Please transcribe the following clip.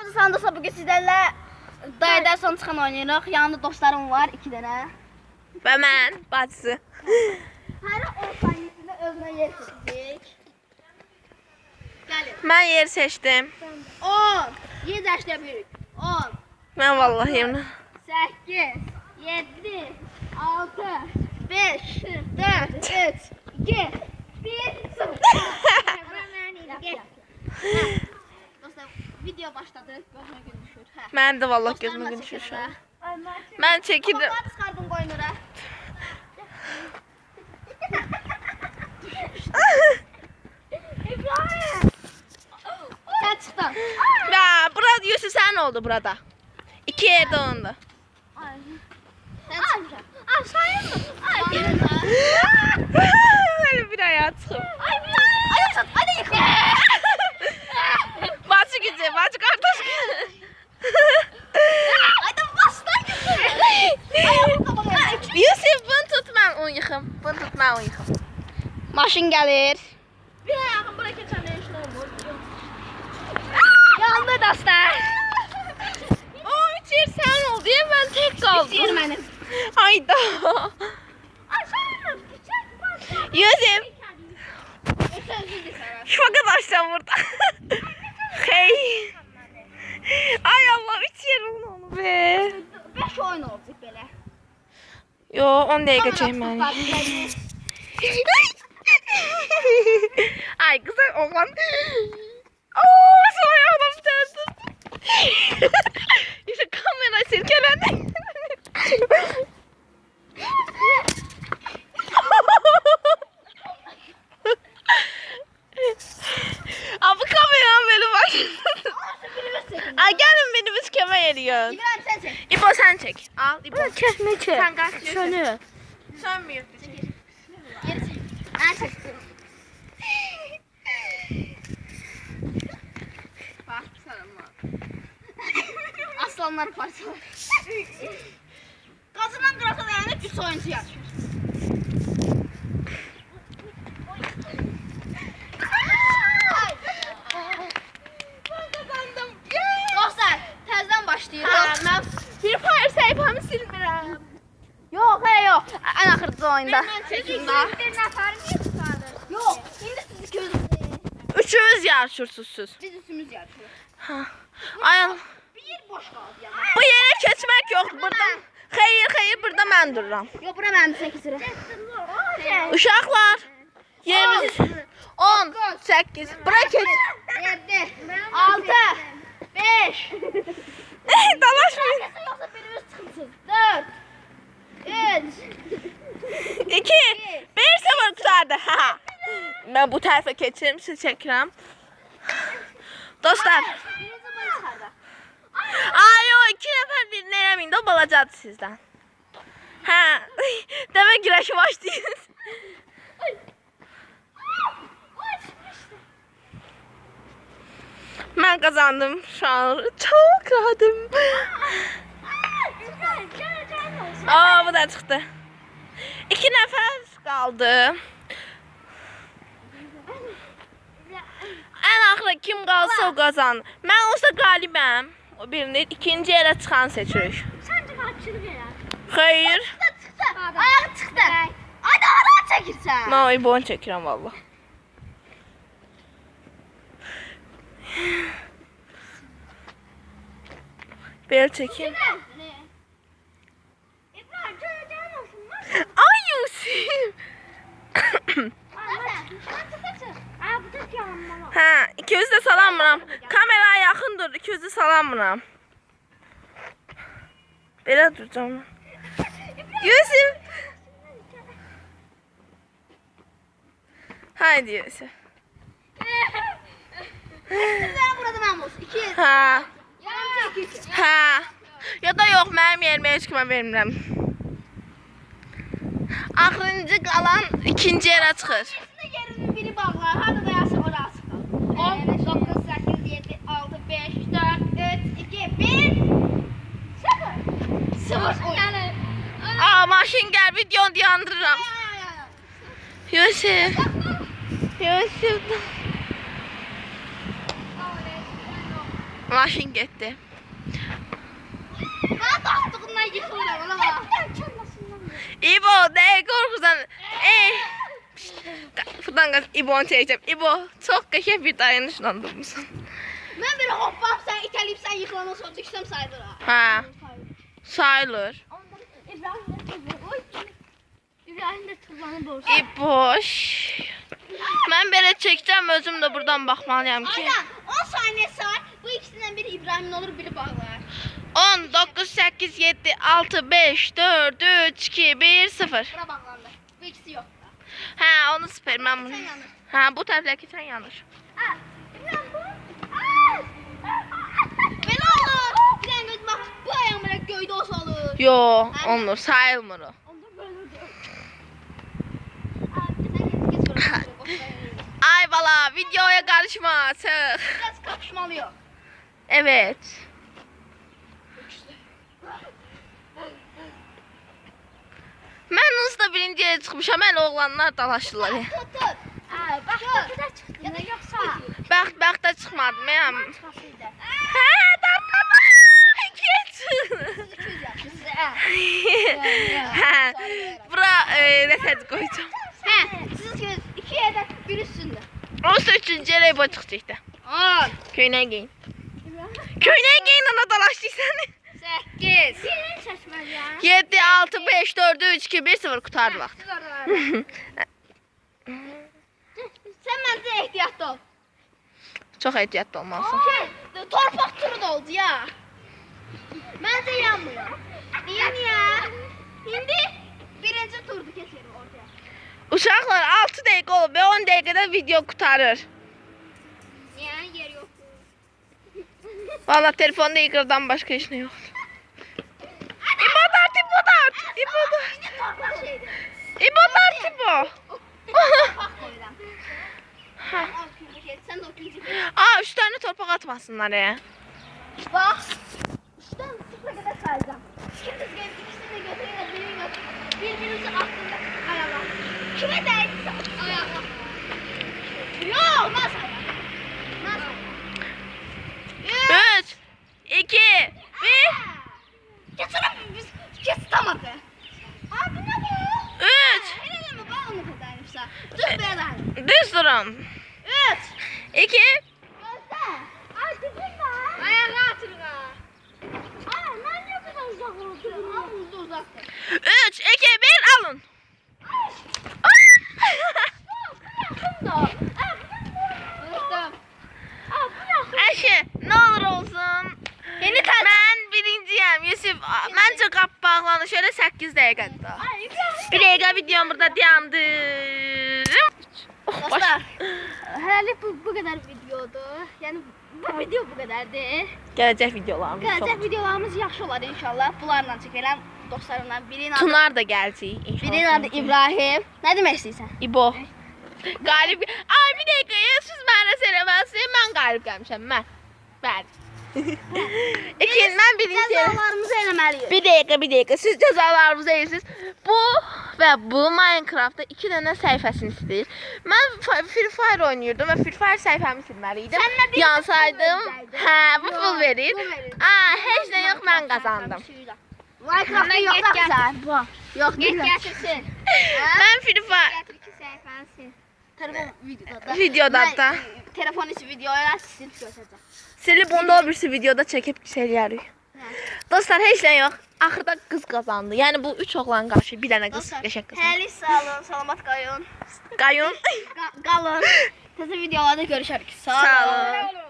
Azı sandıqsa bugün sizlərlə dayıdan son çıxan oynayırıq. Yanında dostlarım var, iki dənə. Və mən bacısı. Hər 10 saniyəsində özünə yer seçəcək. Gəlin. Mən yer seçdim. 10, 7 yaşlayabilirik. 10, Mən vallahi yemin. 8, 7, 6, 5, 4, 3, 2, 1, 0. Dostlar, video başladı. Gözümə gün düşür. Hə. Mənim də vallahi gözümə düşür an. hə. Mən çəkirdim. Babamı çıxardım qoynura. İbrahim. Çıxdın. Ya burada Yusuf sen oldu burada. İki yerde oldu. Sen çıxdın. Ay sayın mı? Ay gelin ha. Böyle bir hayatım. Ay İbrahim. Ay tut. Hadi yıkıl. Bacı gücü, bacı kardeş gücü. Hadi bastan gitsin. Ayağımı kapatayım. Yusuf bunu tut ben onu yıkım. Bunu tut ben onu yıkım. Maşın gəlir. Bir ayağım bura keçəndə heç nə olmur. Yandı dostlar. O içer sen oldu ya ben tek kaldım. İstəyir mənim. Hayda. Sana. şu arkadaşlar burada. hey. Ay Allah üç yer oldu onu be. 5 oyun olacaq belə. Yo 10 dəqiqə ben. Ay güzel oğlan. Oo, bir tane tuttu. işte kamera silkelendi. Abi kameram benim var. Ay gelin minibüs kemer eriyor. İbrahim sen çek. İbo sen çek. Al İbo. Çek ne çek? Sen kaç Sönüyor. Sönmüyor. Geri çek. Ben çektim. Bak sarılma. Aslanlar parçalar. Qazından qırasa dayanıb 3 oyuncu yarışır. Yox, hələ yox. Ən axırıncı oyunda. Mən çəkim bax. Bir nəfər niyə çıxardır? Yox, indi siz ikiniz Üçümüz yarışırsınız siz. biz üçümüz yarışırıq. Ha. Ay Allah. Bir boş qaldı yəni. Bu yere keçmək yox. Burada xeyir, xeyir burada mən dururam. Yox, bura mənim 8 sıra. Uşaqlar, yerimiz 10, 8. Bura keç. 7, 6, 5, Dalaşmayın. Yoksa birimiz çıksın. 4, 3, 2, 1 0 qutardı. Ha. Mən bu tərəfə keçirim, siz çəkirəm. Dostlar, ay o iki nəfər birini eləməyin də o balacadır sizdən. Hə. Demək güləşi başlayırız. Mən qazandım şu an. Çok rahatım. Aa bu da çıxdı. İki nəfər qaldı. Ən axıra kim qalsa o qazanır. Mən olsa qalibəm. O birini ikinci yerə çıxan seçirik. Sence kaçını verer? Xeyr. Çıktı. Ayağı çıktı. Hadi hala çekilsen. Mən o ibon çəkirəm valla. Belə çəkim. İbrahim çözeceğin olsun. Ay Yusuf. Aa bu da yanmalı. Hə, ikiniz də salamıram. Kameraya yaxın dur, ikiniz də salamıram. Belə duracağam. Yusuf. Haydi Yusuf. Sizlerin burada ben olsun. İki. Hə. Yarım çekilsin. Hə. Ya da yox, mənim yerimə heç kimə vermirəm. Axırıncı qalan ikinci çıxır. Aslında yerinin biri bağlar. Hadi dayansın orası. 10, 9, 8, 7, 6, 5, 4, 3, 2, 1. 0. 0. Yani. Aa, maşın gəl, videonu dayandırıram. Yusuf. Yusuf. Maşın getdi. Ha taxtığından yıxılıram ona bax. İbo ne korkudan. Ey. Buradan qaç İbo'nu çəkəcəm. İbo çox qəşəng bir dayanışla durmusan. Mən belə hoppam sən itəliyib sən yıxılandan sonra düşsəm sayılır ha. Ha, sayılır. İbrahim de tırmanı borç. İboş. Mən belə çəkəcəm özüm də buradan baxmalıyam ki. Aynen 10 saniye say. Bu ikisinden biri İbrahim'in olur biri bağlar. 10 9 8 7 6 5 4 3 2 1 0. Bura bağlandı. Bu ikisi yok. Hə, onu süper mən bunu. Sen yanlış. Hə, bu tərəfdəki sən yanlış. Aa, İbrahim bu. Aa! Belə olur. Bir dakika bak bu ayağım böyle göyde olsa olur. Yo, olmur, sayılmır o. Onda böyle olur. Aa, sen geç geç oraya. Boş ver. Ay bala, videoya qarışma, çıx. Biraz kapışmalı yok. Evet. Ama birinciye çıkmış hemen oğlanlar dalaşdılar. Tut, tut. Aa, bak da bir. Ya da yoxsa. Bax, bax da çıxmadı. Mən Hə, tapdım. Keç. 200 yaşınızda. Hə. Bura e, nəsə qoyacağam. Hə, siz göz 2 yerdə gülüsündə. 13-cü yerə boy çıxdı işte. Aa, köynək geyin. Köynək geyin ana dalaşdı səni. 8 7 6 5 4 3 2 1 0 kurtardı vaxt. Sən məncə ehtiyatlı ol. Çox ehtiyatlı olmalısan. Şey, torpaq turu da oldu ya. Məncə yanmıyor. Niyə niyə? İndi birinci turdu keçirir ortaya. Uşaqlar 6 dəqiqə olub və 10 dəqiqədə video qutarır. Niyə yer yoxdur? Valla telefonda ikradan başka iş ne yoktur et, Sen de o ikinci bir. Aa, 3 tane torpaq atmasınlar ya. Bak. Üçten sıfıra kadar sayacağım. Götürün de birini götürün. Birbirinizi aklında ayarlar. Kime değdiyse ayarlar. Yok olmaz ayarlar. Nasıl? 3, 2, 1, Getirin biz kesitamadı. Abi ne bu? 3. Hele mi bana mı kadarmışsa? Dur bir adam. Düz durun. Üç. 2, Gözde. Ay kızım var. Ayağa atırın ha. Aa ben niye bu kadar uzak oldum? Ama burada uzaktır. 3, 2, 1 alın. Ayşe, ne olur olsun. Yeni tatil. Ben birinciyim Yusuf. Bence qap bağlanır. Şöyle 8 dəqiqədə. Bir dəqiqə videom burada dayandı. Dostlar, herhalde bu, bu kadar videodu. Yani bu video bu kadardı. Gələcək videolarımız. Gelecek videolarımız yaxşı olar inşallah. Bunlarla çekelim dostlarımla. Birinin adı, Tunar da gələcək inşallah. birinin adı İbrahim. Ne demek istiyorsan? İbo. Qalib. Ay bir dəqiqə, ya, siz mənə söyləməlisiniz. Mən qalib gəlmişəm, mən. Bəli. İkinci mən birinci. Cezalarımızı eləməliyik. Bir dəqiqə, bir dəqiqə. Siz cəzalarınızı yeyirsiniz. Bu və bu Minecraftda iki dənə səhifəsini istəyir. Mən F- Free Fire oynayırdım və Free Fire nə deyirsən? Yansaydım. Hə, bu Yox, pul verir. Aa, heç nə yox, mən qazandım. Minecraft'ta yok Get da sen. Bu. Değil. getirsin. Mən Free Fire Getir iki sayfanı Telefon videoda da. videoda Ben, da Telefon içi videoya silip göstereceğim. Silib onda o birisi videoda çəkib şeylərik. Dostlar, heç nə yox. Axırda qız qazandı. Yəni bu üç oğlan qarşı bir dənə qız, qəşəng qazandı. Heli sağ olun, salamat. Qayın. Qa- qalın. Təzə videolarda görüşərik. Sağ olun. olun.